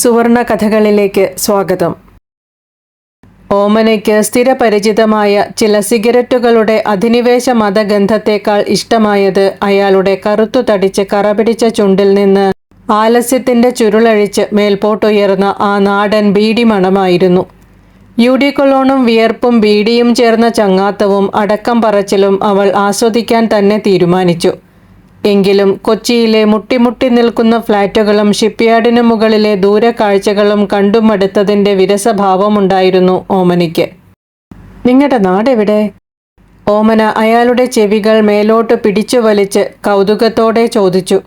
സുവർണ കഥകളിലേക്ക് സ്വാഗതം. ഓമനയ്ക്ക് സ്ഥിരപരിചിതമായ ചില സിഗരറ്റുകളുടെ അധിനിവേശ മതഗന്ധത്തേക്കാൾ ഇഷ്ടമായത് അയാളുടെ കറുത്തു തടിച്ച് കറപിടിച്ച ചുണ്ടിൽ നിന്ന് ആലസ്യത്തിന്റെ ചുരുളഴിച്ച് മേൽപോട്ടുയർന്ന ആ നാടൻ ബീഡി മണമായിരുന്നു. യൂഡിക്കൊളോണും വിയർപ്പും ബീഡിയും ചേർന്ന ചങ്ങാത്തവും അടക്കം പറച്ചിലും അവൾ ആസ്വദിക്കാൻ തന്നെ തീരുമാനിച്ചു. എങ്കിലും കൊച്ചിയിലെ മുട്ടിമുട്ടി നിൽക്കുന്ന ഫ്ളാറ്റുകളും ഷിപ്പ്യാർഡിനു മുകളിലെ ദൂരക്കാഴ്ചകളും കണ്ടുമടുത്തതിന്റെ വിരസഭാവമുണ്ടായിരുന്നു ഓമനയ്ക്ക് നിങ്ങളുടെ നാടെവിടെ? ഓമന അയാളുടെ ചെവികൾ മേലോട്ട് പിടിച്ചു വലിച്ച് കൗതുകത്തോടെ ചോദിച്ചു.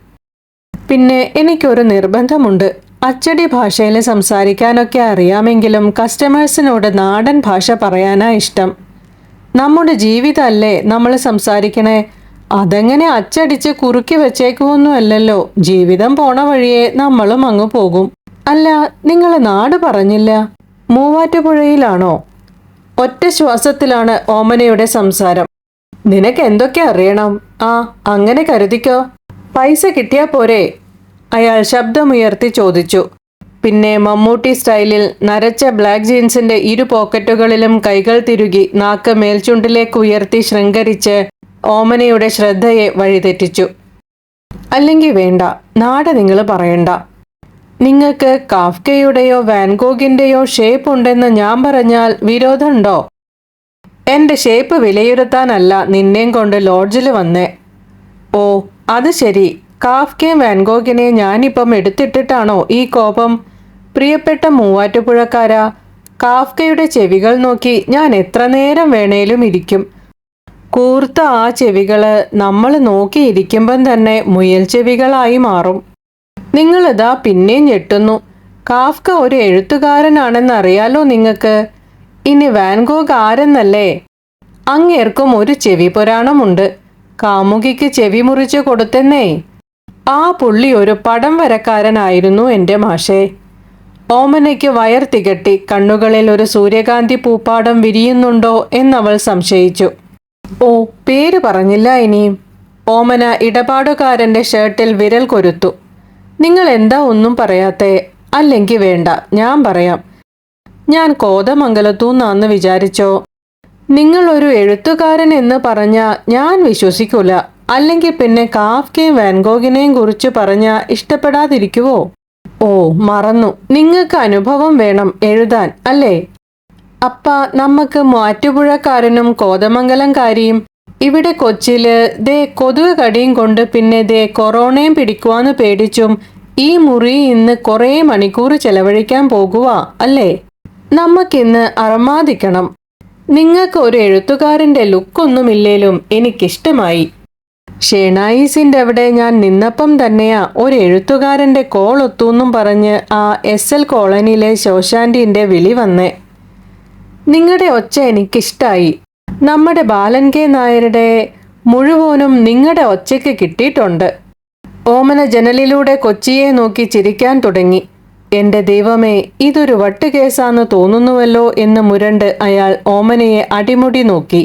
പിന്നെ എനിക്കൊരു നിർബന്ധമുണ്ട്. അച്ചടി ഭാഷയിൽ സംസാരിക്കാനൊക്കെ അറിയാമെങ്കിലും കസ്റ്റമേഴ്സിനോട് നാടൻ ഭാഷ പറയാനാ ഇഷ്ടം. നമ്മുടെ ജീവിതമല്ലേ നമ്മൾ സംസാരിക്കണേ? അതെങ്ങനെ അച്ചടിച്ച് കുറുക്കി വെച്ചേക്കുമൊന്നും അല്ലല്ലോ ജീവിതം പോണ വഴിയെ നമ്മളും അങ്ങ് പോകും. അല്ല നിങ്ങൾ നാട് പറഞ്ഞില്ല? മൂവാറ്റുപുഴയിലാണോ? ഒറ്റ ശ്വാസത്തിലാണ് ഓമനയുടെ സംസാരം. നിനക്ക് എന്തൊക്കെ അറിയണം? ആ അങ്ങനെ കരുതിക്കോ. പൈസ കിട്ടിയാ പോരെ? അയാൾ ശബ്ദമുയർത്തി ചോദിച്ചു. പിന്നെ മമ്മൂട്ടി സ്റ്റൈലിൽ നരച്ച ബ്ലാക്ക് ജീൻസിന്റെ ഇരു പോക്കറ്റുകളിലും കൈകൾ തിരുകി നാക്ക് മേൽചുണ്ടിലേക്ക് ഉയർത്തി ശൃംഗരിച്ച് ഓമനയുടെ ശ്രദ്ധയെ വഴിതെറ്റിച്ചു അല്ലെങ്കിൽ വേണ്ട നാട് നിങ്ങൾ പറയണ്ട. നിങ്ങൾക്ക് കാഫ്കയുടെയോ വാൻഗോഗിന്റെയോ ഷേപ്പ് ഉണ്ടെന്ന് ഞാൻ പറഞ്ഞാൽ വിരോധമുണ്ടോ? എന്റെ ഷേപ്പ് വിലയിരുത്താനല്ല നിന്നെയും കൊണ്ട് ലോഡ്ജിൽ വന്നേ. ഓ അത് ശരി. കാഫ്കയും വാൻഗോഗിനെ ഞാനിപ്പം എടുത്തിട്ടിട്ടാണോ ഈ കോപം? പ്രിയപ്പെട്ട മൂവാറ്റുപുഴക്കാരാ കാഫ്കയുടെ ചെവികൾ നോക്കി ഞാൻ എത്ര നേരം വേണേലും ഇരിക്കും. കൂർത്ത ആ ചെവികൾ നമ്മൾ നോക്കിയിരിക്കുമ്പം തന്നെ മുയൽ ചെവികളായി മാറും. നിങ്ങളിതാ പിന്നെയും ഞെട്ടുന്നു. കാഫ്ക ഒരു എഴുത്തുകാരനാണെന്നറിയാലോ നിങ്ങൾക്ക്? ഇനി വാൻഗോഗ് ആരെന്നല്ലേ? അങ്ങേർക്കും ഒരു ചെവി പുരാണമുണ്ട്. കാമുകിക്ക് ചെവി മുറിച്ച് കൊടുത്തെന്നേ. ആ പുള്ളി ഒരു പടം വരക്കാരനായിരുന്നു എന്റെ മാഷേ. ഓമനയ്ക്ക് വയർ തികട്ടി കണ്ണുകളിൽ ഒരു സൂര്യകാന്തി പൂപ്പാടം വിരിയുന്നുണ്ടോ എന്നവൾ സംശയിച്ചു. ഓ പേര് പറഞ്ഞില്ല ഇനിയും ഓമന ഇടപാടുകാരന്റെ ഷർട്ടിൽ വിരൽ കൊരുത്തു. നിങ്ങൾ എന്താ ഒന്നും പറയാത്തെ? അല്ലെങ്കിൽ വേണ്ട ഞാൻ പറയാം. ഞാൻ കോതമംഗലത്തൂന്നാന്ന് വിചാരിച്ചോ. നിങ്ങൾ ഒരു എഴുത്തുകാരൻ എന്ന് പറഞ്ഞ ഞാൻ വിശ്വസിക്കൂല. അല്ലെങ്കിൽ പിന്നെ കാഫ്കെയും വാൻഗോഗിനെയും കുറിച്ച് പറഞ്ഞ ഇഷ്ടപ്പെടാതിരിക്കുവോ? ഓ മറന്നു. നിങ്ങൾക്ക് അനുഭവം വേണം എഴുതാൻ അല്ലേ? അപ്പ നമുക്ക് മാറ്റുപുഴക്കാരനും കോതമംഗലംകാരിയും ഇവിടെ കൊച്ചിയിൽ ദേ കൊതുക് കടിയും കൊണ്ട് പിന്നെ ദേ കൊറോണയും പിടിക്കുവാന്ന് പേടിച്ചും ഈ മുറി ഇന്ന് കുറേ മണിക്കൂർ ചെലവഴിക്കാൻ പോകുക അല്ലേ? നമുക്കിന്ന് അറമാദിക്കണം. നിങ്ങൾക്ക് ഒരു എഴുത്തുകാരന്റെ ലുക്കൊന്നുമില്ലേലും എനിക്കിഷ്ടമായി. ഷേണായിസിന്റെ അവിടെ ഞാൻ നിന്നപ്പം തന്നെയാ ഒരു എഴുത്തുകാരന്റെ കോൾ ഒത്തൂന്നും പറഞ്ഞ് ആ എസ് എൽ കോളനിയിലെ ശോശാന്റിന്റെ വിളി വന്നേ. നിങ്ങളുടെ ഒച്ച എനിക്കിഷ്ടായി. നമ്മുടെ ബാലൻ കെ നായരുടെ മുഴുവനും നിങ്ങളുടെ ഒച്ചയ്ക്ക് കിട്ടിയിട്ടുണ്ട്. ഓമന ജനലിലൂടെ കൊച്ചിയെ നോക്കി ചിരിക്കാൻ തുടങ്ങി. എന്റെ ദൈവമേ ഇതൊരു വട്ടുകേസാന്ന് തോന്നുന്നുവല്ലോ എന്ന് മുരണ്ട് അയാൾ ഓമനയെ അടിമുടി നോക്കി.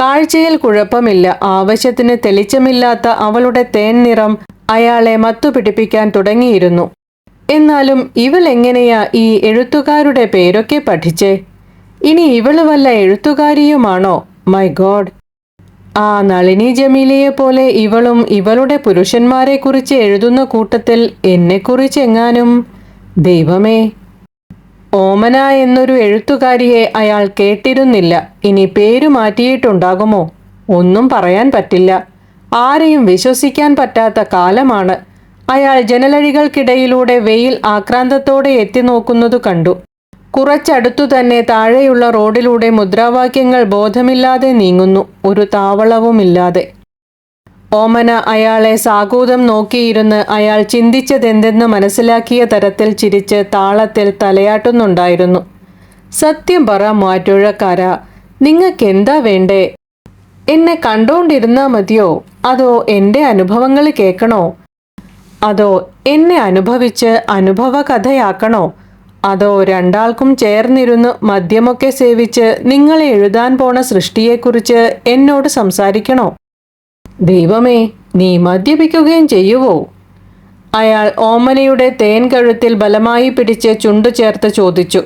കാഴ്ചയിൽ കുഴപ്പമില്ല ആവശ്യത്തിന് തെളിച്ചമില്ലാത്ത അവളുടെ തേൻ നിറം അയാളെ മത്തുപിടിപ്പിക്കാൻ തുടങ്ങിയിരുന്നു. എന്നാലും ഇവൾ എങ്ങനെയാ ഈ എഴുത്തുകാരുടെ പേരൊക്കെ പഠിച്ചേ? ഇനി ഇവൾ വല്ല എഴുത്തുകാരിയുമാണോ? മൈ ഗോഡ് ആ നളിനി ജമീലയെ പോലെ ഇവളും ഇവളുടെ പുരുഷന്മാരെ കുറിച്ച് എഴുതുന്ന കൂട്ടത്തിൽ എന്നെക്കുറിച്ച് എങ്ങാനും? ദൈവമേ. ഓമന എന്നൊരു എഴുത്തുകാരിയെ അയാൾ കേട്ടിരുന്നില്ല. ഇനി പേരു മാറ്റിയിട്ടുണ്ടാകുമോ? ഒന്നും പറയാൻ പറ്റില്ല. ആരെയും വിശ്വസിക്കാൻ പറ്റാത്ത കാലമാണ്. അയാൾ ജനലഴികൾക്കിടയിലൂടെ വെയിൽ ആക്രാന്തത്തോടെ എത്തി നോക്കുന്നതു കണ്ടു. കുറച്ചടുത്തു തന്നെ താഴെയുള്ള റോഡിലൂടെ മുദ്രാവാക്യങ്ങൾ ബോധമില്ലാതെ നീങ്ങുന്നു. ഒരു താവളവുമില്ലാതെ. ഓമന അയാളെ സാകൂതം നോക്കിയിരുന്ന് അയാൾ ചിന്തിച്ചതെന്തെന്ന് മനസ്സിലാക്കിയ തരത്തിൽ ചിരിച്ച് താളത്തിൽ തലയാട്ടുന്നുണ്ടായിരുന്നു. സത്യം പറ മാറ്റുഴക്കാര. നിങ്ങൾക്കെന്താ വേണ്ടേ? എന്നെ കണ്ടോണ്ടിരുന്നാ മതിയോ? അതോ എന്റെ അനുഭവങ്ങൾ കേൾക്കണോ? അതോ എന്നെ അനുഭവിച്ച് അനുഭവ കഥയാക്കണോ അതോ രണ്ടാൾക്കും ചേർന്നിരുന്ന് മദ്യമൊക്കെ സേവിച്ച് നിങ്ങൾ എഴുതാൻ പോണ സൃഷ്ടിയെക്കുറിച്ച് എന്നോട് സംസാരിക്കണോ? ദൈവമേ നീ മദ്യപിക്കുകയും ചെയ്യുവോ? അയാൾ ഓമനയുടെ തേൻ കഴുത്തിൽ ബലമായി പിടിച്ച് ചുണ്ടു ചേർത്ത് ചോദിച്ചു.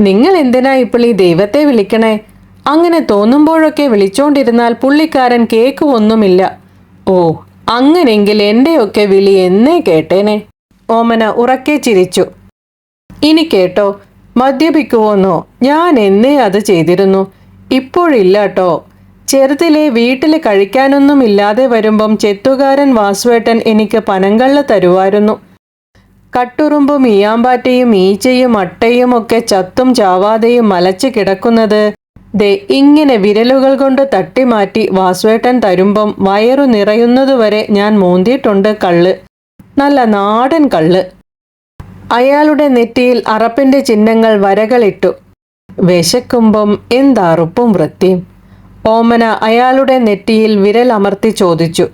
നിങ്ങൾ എന്തിനാ ഇപ്പോൾ ഈ ദൈവത്തെ വിളിക്കണേ? അങ്ങനെ തോന്നുമ്പോഴൊക്കെ വിളിച്ചോണ്ടിരുന്നാൽ പുള്ളിക്കാരൻ കേൾക്കുമൊന്നുമില്ല ഓ അങ്ങനെങ്കിൽ എന്റെയൊക്കെ വിളി എന്നേ കേട്ടേനെ. ഓമന ഉറക്കെ ചിരിച്ചു. ഇനി കേട്ടോ മദ്യപിക്കുവോന്നോ? ഞാൻ എന്നേ അത് ചെയ്തിരുന്നു. ഇപ്പോഴില്ലാട്ടോ. ചെറുതിലെ വീട്ടിൽ കഴിക്കാനൊന്നും ഇല്ലാതെ വരുമ്പം ചെത്തുകാരൻ വാസുവേട്ടൻ എനിക്ക് പനങ്കള്ള തരുമായിരുന്നു കട്ടുറുമ്പും ഈയാമ്പാറ്റയും ഈച്ചയും അട്ടയും ഒക്കെ ചത്തും ചാവാതെയും മലച്ച് കിടക്കുന്നത് ദേ ഇങ്ങനെ വിരലുകൾ കൊണ്ട് തട്ടിമാറ്റി വാസുവേട്ടൻ തരുമ്പം വയറു നിറയുന്നതുവരെ ഞാൻ മൂന്തിയിട്ടുണ്ട് കള്ള്. നല്ല നാടൻ കള്ള്. അയാളുടെ നെറ്റിയിൽ അറപ്പിന്റെ ചിഹ്നങ്ങൾ വരകളിട്ടു. വിശക്കുമ്പം എന്താറുപ്പും വൃത്തിയും ഓമന അയാളുടെ നെറ്റിയിൽ വിരൽ അമർത്തി ചോദിച്ചു.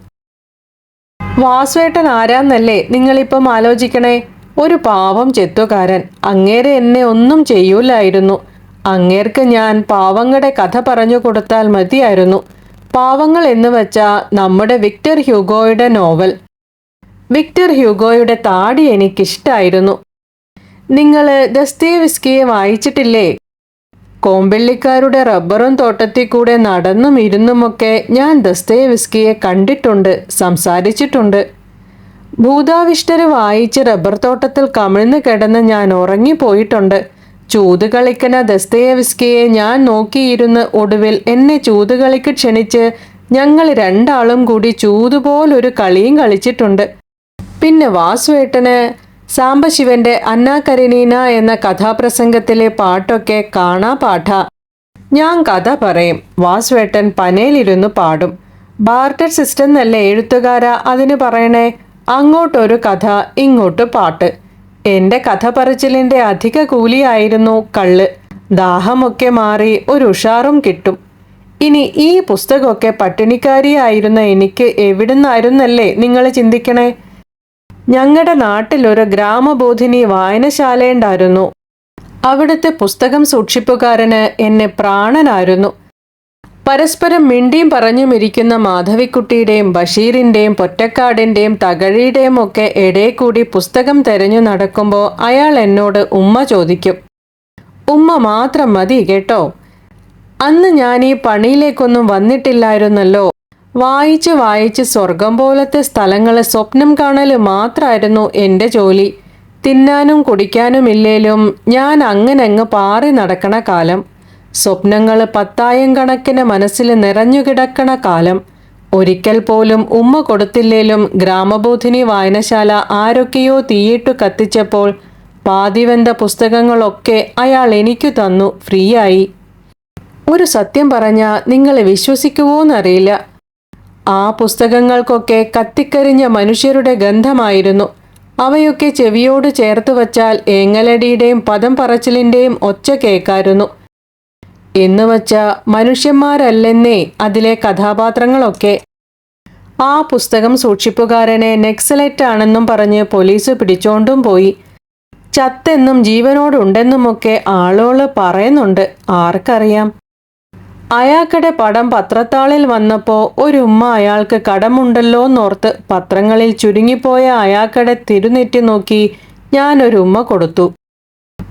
വാസുവേട്ടൻ ആരാന്നല്ലേ നിങ്ങളിപ്പം ആലോചിക്കണേ? ഒരു പാവം ചെത്തുകാരൻ. അങ്ങേരെ എന്നെ ഒന്നും ചെയ്യൂലായിരുന്നു. അങ്ങേർക്ക് ഞാൻ പാവങ്ങളുടെ കഥ പറഞ്ഞു കൊടുത്താൽ മതിയായിരുന്നു. പാവങ്ങൾ എന്ന് വെച്ചാൽ നമ്മുടെ വിക്ടർ ഹ്യൂഗോയുടെ നോവൽ. വിക്ടർ ഹ്യൂഗോയുടെ താടി എനിക്കിഷ്ടായിരുന്നു. നിങ്ങൾ ദസ്തേവിസ്കിയെ വായിച്ചിട്ടില്ലേ? കോമ്പള്ളിക്കാരുടെ റബ്ബറും തോട്ടത്തിൽ കൂടെ നടന്നും ഇരുന്നുമൊക്കെ ഞാൻ ദസ്തേവിസ്കിയെ കണ്ടിട്ടുണ്ട് സംസാരിച്ചിട്ടുണ്ട്. ഭൂതാവിഷ്ടര് വായിച്ച് റബ്ബർ തോട്ടത്തിൽ കമിഴ്ന്നു കിടന്ന് ഞാൻ ഉറങ്ങിപ്പോയിട്ടുണ്ട്. ചൂത് കളിക്കുന്ന ദസ്തയേവിസ്കിയെ ഞാൻ നോക്കിയിരുന്ന് ഒടുവിൽ എന്നെ ചൂത് കളിക്ക് ക്ഷണിച്ച് ഞങ്ങൾ രണ്ടാളും കൂടി ചൂതുപോലൊരു കളിയും കളിച്ചിട്ടുണ്ട്. പിന്നെ വാസുവേട്ടന് സാംബശിവന്റെ അന്നാ കരീനീന എന്ന കഥാപ്രസംഗത്തിലെ പാട്ടൊക്കെ കാണാ പാഠ ഞാൻ കഥ പറയും. വാസുവേട്ടൻ പനയിലിരുന്ന് പാടും. ബാർട്ടർ സിസ്റ്റം എന്നല്ലേ എഴുത്തുകാരാ അതിന് പറയണേ? അങ്ങോട്ടൊരു കഥ ഇങ്ങോട്ട് പാട്ട്. എന്റെ കഥ പറച്ചിലിന്റെ അധിക കൂലിയായിരുന്നു കള്ള്. ദാഹമൊക്കെ മാറി ഒരു ഉഷാറും കിട്ടും. ഇനി ഈ പുസ്തകമൊക്കെ പട്ടിണിക്കാരിയായിരുന്ന എനിക്ക് എവിടുന്നായിരുന്നല്ലേ നിങ്ങൾ ചിന്തിക്കണേ? ഞങ്ങളുടെ നാട്ടിലൊരു ഗ്രാമബോധിനി വായനശാലയുണ്ടായിരുന്നു. അവിടുത്തെ പുസ്തകം സൂക്ഷിപ്പുകാരന് എന്നെ പ്രാണനായിരുന്നു. പരസ്പരം മിണ്ടിയും പറഞ്ഞും ഇരിക്കുന്ന മാധവിക്കുട്ടിയുടെയും ബഷീറിന്റെയും പൊറ്റക്കാടിന്റെയും തകഴിയുടെയും ഒക്കെ ഇടയിൽ കൂടി പുസ്തകം തെരഞ്ഞു നടക്കുമ്പോൾ അയാൾ എന്നോട് ഉമ്മ ചോദിക്കും. ഉമ്മ മാത്രം മതി കേട്ടോ. അന്ന് ഞാൻ ഈ പണിയിലേക്കൊന്നും വന്നിട്ടില്ലായിരുന്നല്ലോ. വായിച്ച് വായിച്ച് സ്വർഗം പോലത്തെ സ്ഥലങ്ങളെ സ്വപ്നം കാണൽ മാത്രമായിരുന്നു എന്റെ ജോലി. തിന്നാനും കുടിക്കാനുമില്ലേലും ഞാൻ അങ്ങനങ്ങ് പാറി നടക്കണ കാലം. സ്വപ്നങ്ങൾ പത്തായം കണക്കിന് മനസ്സിൽ നിറഞ്ഞുകിടക്കണ കാലം. ഒരിക്കൽ പോലും ഉമ്മ കൊടുത്തില്ലേലും ഗ്രാമബോധിനി വായനശാല ആരൊക്കെയോ തീയിട്ടു കത്തിച്ചപ്പോൾ പാതിവെന്ത പുസ്തകങ്ങളൊക്കെ അയാൾ എനിക്കു തന്നു ഫ്രീയായി. ഒരു സത്യം പറഞ്ഞാൽ നിങ്ങൾ വിശ്വസിക്കുവോന്നറിയില്ല. ആ പുസ്തകങ്ങൾക്കൊക്കെ കത്തിക്കരിഞ്ഞ മനുഷ്യരുടെ ഗന്ധമായിരുന്നു. അവയൊക്കെ ചെവിയോട് ചേർത്ത് വച്ചാൽ ഏങ്ങലടിയുടെയും പദം പറച്ചിലിന്റെയും ഒച്ച കേൾക്കായിരുന്നു. എന്ന് വച്ച മനുഷ്യന്മാരല്ലെന്നേ അതിലെ കഥാപാത്രങ്ങളൊക്കെ. ആ പുസ്തകം സൂക്ഷിപ്പുകാരനെ നെക്സലൈറ്റ് ആണെന്നും പറഞ്ഞ് പോലീസ് പിടിച്ചോണ്ടും പോയി. ചത്തെന്നും ജീവനോടുണ്ടെന്നുമൊക്കെ ആളുകൾ പറയുന്നുണ്ട്. ആർക്കറിയാം. അയാൾക്കടെ പടം പത്രത്താളിൽ വന്നപ്പോൾ ഒരു ഉമ്മ അയാൾക്ക് കടമുണ്ടല്ലോ കടമുണ്ടല്ലോന്നോർത്ത് പത്രങ്ങളിൽ ചുരുങ്ങിപ്പോയ അയാൾക്കടെ തിരുനെറ്റി നോക്കി ഞാനൊരു ഉമ്മ കൊടുത്തു.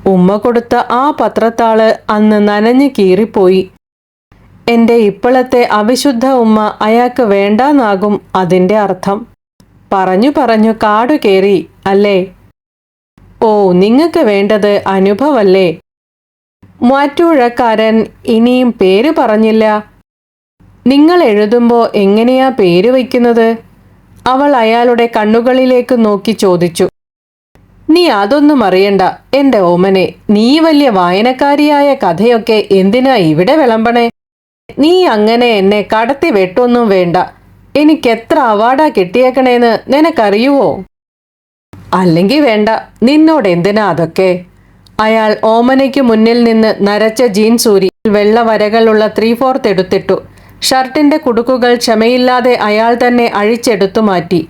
ഉമ്മ കൊടുത്ത ആ പത്രത്താൾ അന്ന് നനഞ്ഞു കീറിപ്പോയി. എന്റെ ഇപ്പോഴത്തെ അവിശുദ്ധ ഉമ്മ അയാൾക്ക് വേണ്ടാന്നാകും അതിന്റെ അർത്ഥം. പറഞ്ഞു പറഞ്ഞു കാടു കയറി അല്ലേ? ഓ നിങ്ങൾക്ക് വേണ്ടത് അനുഭവല്ലേ? മാറ്റൂഴക്കാരൻ ഇനിയും പേര് പറഞ്ഞില്ല. നിങ്ങൾ എഴുതുമ്പോൾ എങ്ങനെയാ പേര് വയ്ക്കുന്നത്? അവൾ അയാളുടെ കണ്ണുകളിലേക്ക് നോക്കി ചോദിച്ചു. നീ അതൊന്നും അറിയണ്ട. എന്റെ ഓമനെ നീ വലിയ വായനക്കാരിയായ കഥയൊക്കെ എന്തിനാ ഇവിടെ വിളമ്പണേ? നീ അങ്ങനെ എന്നെ കടത്തി വെട്ടൊന്നും വേണ്ട. എനിക്ക് എത്ര അവാർഡാ കിട്ടിയേക്കണേന്ന് നിനക്കറിയുവോ? അല്ലെങ്കിൽ വേണ്ട. നിന്നോട് എന്തിനാ അതൊക്കെ? അയാൾ ഓമനയ്ക്ക് മുന്നിൽ നിന്ന് നരച്ച ജീൻസ് ഊരി വെള്ള വരകളുള്ള ത്രീ ഫോർത്ത് എടുത്തിട്ടു. ഷർട്ടിന്റെ കുടുക്കുകൾ ക്ഷമയില്ലാതെ അയാൾ തന്നെ അഴിച്ചെടുത്തു മാറ്റി.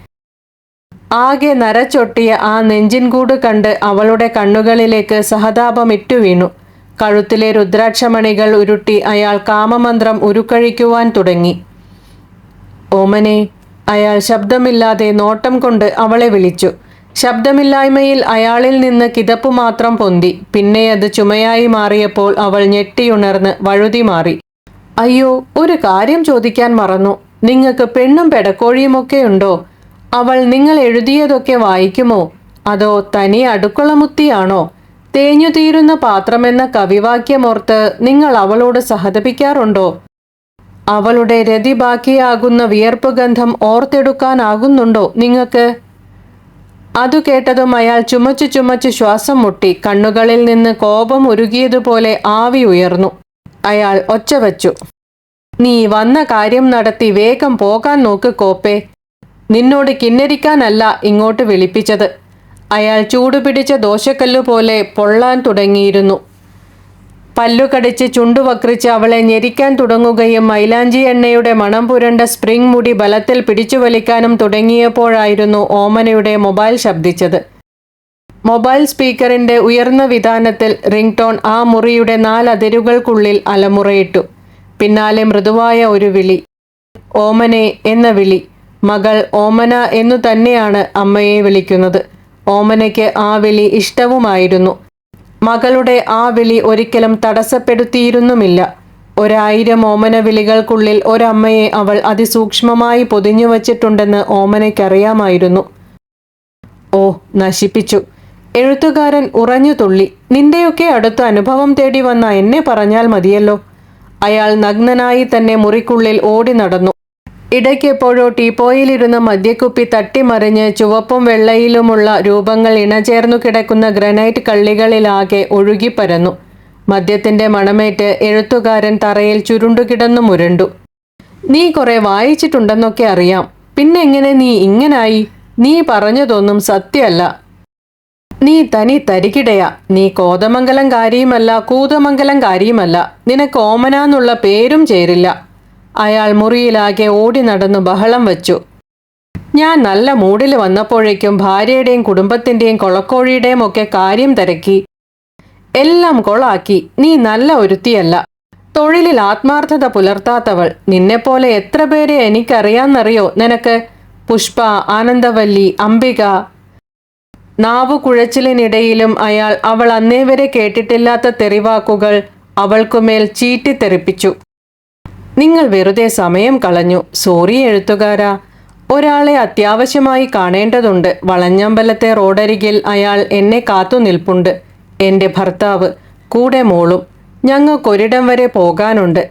ആകെ നരച്ചൊട്ടിയ ആ നെഞ്ചിൻകൂട് കണ്ട് അവളുടെ കണ്ണുകളിലേക്ക് സഹതാപം ഇറ്റുവീണു കഴുത്തിലെ രുദ്രാക്ഷമണികൾ ഉരുട്ടി അയാൾ കാമമന്ത്രം ഉരുക്കഴിക്കുവാൻ തുടങ്ങി. ഓമനെ അയാൾ ശബ്ദമില്ലാതെ നോട്ടം കൊണ്ട് അവളെ വിളിച്ചു. ശബ്ദമില്ലായ്മയിൽ അയാളിൽ നിന്ന് കിതപ്പ് മാത്രം പൊന്തി. പിന്നെ അത് ചുമയായി മാറിയപ്പോൾ അവൾ ഞെട്ടിയുണർന്ന് വഴുതി മാറി. അയ്യോ ഒരു കാര്യം ചോദിക്കാൻ മറന്നു. നിങ്ങൾക്ക് പെണ്ണും പെടക്കോഴിയുമൊക്കെ ഉണ്ടോ? അവൾ നിങ്ങൾ എഴുതിയതൊക്കെ വായിക്കുമോ? അതോ തനി അടുക്കളമുത്തിയാണോ? തേഞ്ഞു തീരുന്ന പാത്രമെന്ന കവിവാക്യമോർത്ത് നിങ്ങൾ അവളോട് സഹതപിക്കാറുണ്ടോ? അവളുടെ രതി ബാക്കിയാകുന്ന വിയർപ്പ് ഗന്ധം ഓർത്തെടുക്കാനാകുന്നുണ്ടോ നിങ്ങൾക്ക്? അതു കേട്ടതും അയാൾ ചുമച്ചു ചുമച്ചു ശ്വാസം മുട്ടി കണ്ണുകളിൽ നിന്ന് കോപം ഉരുകിയതുപോലെ ആവി ഉയർന്നു. അയാൾ ഒച്ച വച്ചു. നീ വന്ന കാര്യം നടത്തി വേഗം പോകാൻ നോക്ക് കോപ്പേ. നിന്നോട് കിന്നരിക്കാനല്ല ഇങ്ങോട്ട് വിളിപ്പിച്ചത്. അയാൾ ചൂടുപിടിച്ച ദോശക്കല്ലുപോലെ പൊള്ളാൻ തുടങ്ങിയിരുന്നു. പല്ലുകടിച്ച് ചുണ്ടുവക്രിച്ച് അവളെ ഞെരിക്കാൻ തുടങ്ങുകയും മൈലാഞ്ചി എണ്ണയുടെ മണം പുരണ്ട സ്പ്രിംഗ് മുടി ബലത്തിൽ പിടിച്ചു വലിക്കാനും തുടങ്ങിയപ്പോഴായിരുന്നു ഓമനയുടെ മൊബൈൽ ശബ്ദിച്ചത്. മൊബൈൽ സ്പീക്കറിന്റെ ഉയർന്ന വിധാനത്തിൽ റിംഗ് ടോൺ ആ മുറിയുടെ നാലതിരുകൾക്കുള്ളിൽ അലമുറയിട്ടു. പിന്നാലെ മൃദുവായ ഒരു വിളി. ഓമനെ എന്ന വിളി. മകൾ ഓമന എന്നു തന്നെയാണ് അമ്മയെ വിളിക്കുന്നത്. ഓമനയ്ക്ക് ആ വിളി ഇഷ്ടവുമായിരുന്നു. മകളുടെ ആ വിളി ഒരിക്കലും തടസ്സപ്പെടുത്തിയിരുന്നുമില്ല. ഒരായിരം ഓമന വിളികൾക്കുള്ളിൽ ഒരമ്മയെ അവൾ അതിസൂക്ഷ്മമായി പൊതിഞ്ഞു വച്ചിട്ടുണ്ടെന്ന് ഓമനയ്ക്കറിയാമായിരുന്നു. ഓ നശിപ്പിച്ചു. എഴുത്തുകാരൻ ഉറഞ്ഞു തുള്ളി. നിന്റെയൊക്കെ അടുത്ത അനുഭവം തേടി വന്ന എന്നെ പറഞ്ഞാൽ മതിയല്ലോ. അയാൾ നഗ്നനായി തന്നെ മുറിക്കുള്ളിൽ ഓടി നടന്നു. ഇടയ്ക്കെപ്പോഴോ ടീപ്പോയിലിരുന്ന മദ്യക്കുപ്പി തട്ടിമറിഞ്ഞ് ചുവപ്പും വെള്ളയിലുമുള്ള രൂപങ്ങൾ ഇണചേർന്നു കിടക്കുന്ന ഗ്രനൈറ്റ് കള്ളികളിലാകെ ഒഴുകിപ്പരന്നു. മദ്യത്തിന്റെ മണമേറ്റ് എഴുത്തുകാരൻ തറയിൽ ചുരുണ്ടുകിടന്നു മുരണ്ടു. നീ കുറെ വായിച്ചിട്ടുണ്ടെന്നൊക്കെ അറിയാം. പിന്നെങ്ങനെ നീ ഇങ്ങനായി? നീ പറഞ്ഞതൊന്നും സത്യമല്ല. നീ തനി തരികിടയാ. നീ കോതമംഗലം കാര്യമല്ല കൂതമംഗലം കാര്യമല്ല. നിനക്ക് ഓമനാന്നുള്ള പേരും ചേരില്ല. അയാൾ മുറിയിലാകെ ഓടി നടന്നു ബഹളം വച്ചു. ഞാൻ നല്ല മൂഡിൽ വന്നപ്പോഴേക്കും ഭാര്യയുടെയും കുടുംബത്തിന്റെയും കൊളക്കോഴിയുടെയും ഒക്കെ കാര്യം തിരക്കി. എല്ലാം കൊളാക്കി. നീ നല്ല ഒരുത്തിയല്ല. തൊഴിലിൽ ആത്മാർത്ഥത പുലർത്താത്തവൾ. നിന്നെപ്പോലെ എത്ര പേരെ എനിക്കറിയാന്നറിയോ നിനക്ക്? പുഷ്പ ആനന്ദവല്ലി അംബിക. നാവു കുഴച്ചിലിനിടയിലും അയാൾ അവൾ അന്നേവരെ കേട്ടിട്ടില്ലാത്ത തെറിവാക്കുകൾ അവൾക്കുമേൽ ചീറ്റിത്തെറിപ്പിച്ചു. നിങ്ങൾ വെറുതെ സമയം കളഞ്ഞു. സോറി എഴുത്തുകാരാ. ഒരാളെ അത്യാവശ്യമായി കാണേണ്ടതുണ്ട്. വളഞ്ഞമ്പലത്തെ റോഡരികിൽ അയാൾ എന്നെ കാത്തു നിൽപ്പുണ്ട്. എന്റെ ഭർത്താവ് കൂടെ മോളും ഞങ്ങൾക്കൊരിടം വരെ പോകാനുണ്ട്.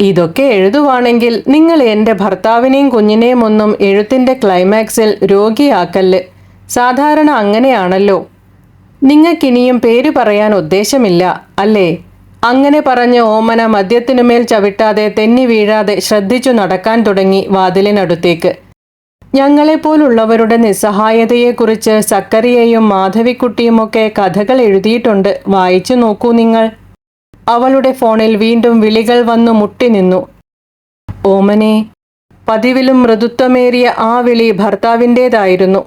ഇതൊക്കെ എഴുതുവാണെങ്കിൽ നിങ്ങൾ എന്റെ ഭർത്താവിനെയും കുഞ്ഞിനെയും ഒന്നും എഴുത്തിന്റെ ക്ലൈമാക്സിൽ രോഗിയാക്കല്ല്. സാധാരണ അങ്ങനെയാണല്ലോ. നിങ്ങൾക്കിനിയും പേര് പറയാൻ ഉദ്ദേശമില്ല അല്ലേ? അങ്ങനെ പറഞ്ഞ് ഓമന മദ്യത്തിനുമേൽ ചവിട്ടാതെ തെന്നി വീഴാതെ ശ്രദ്ധിച്ചു നടക്കാൻ തുടങ്ങി വാതിലിനടുത്തേക്ക്. ഞങ്ങളെപ്പോലുള്ളവരുടെ നിസ്സഹായതയെക്കുറിച്ച് സക്കറിയയും മാധവിക്കുട്ടിയുമൊക്കെ കഥകൾ എഴുതിയിട്ടുണ്ട്. വായിച്ചു നോക്കൂ നിങ്ങൾ. അവളുടെ ഫോണിൽ വീണ്ടും വിളികൾ വന്നു മുട്ടി നിന്നു. ഓമനെ പതിവിലും മൃദുത്വമേറിയ ആ വിളി ഭർത്താവിന്റേതായിരുന്നു.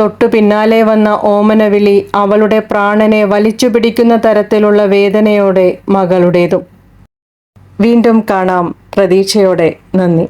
തൊട്ടു പിന്നാലെ വന്ന ഓമനവിളി അവളുടെ പ്രാണനെ വലിച്ചു പിടിക്കുന്ന തരത്തിലുള്ള വേദനയോടെ മകളുടേതും. വീണ്ടും കാണാം. പ്രതീക്ഷയോടെ. നന്ദി.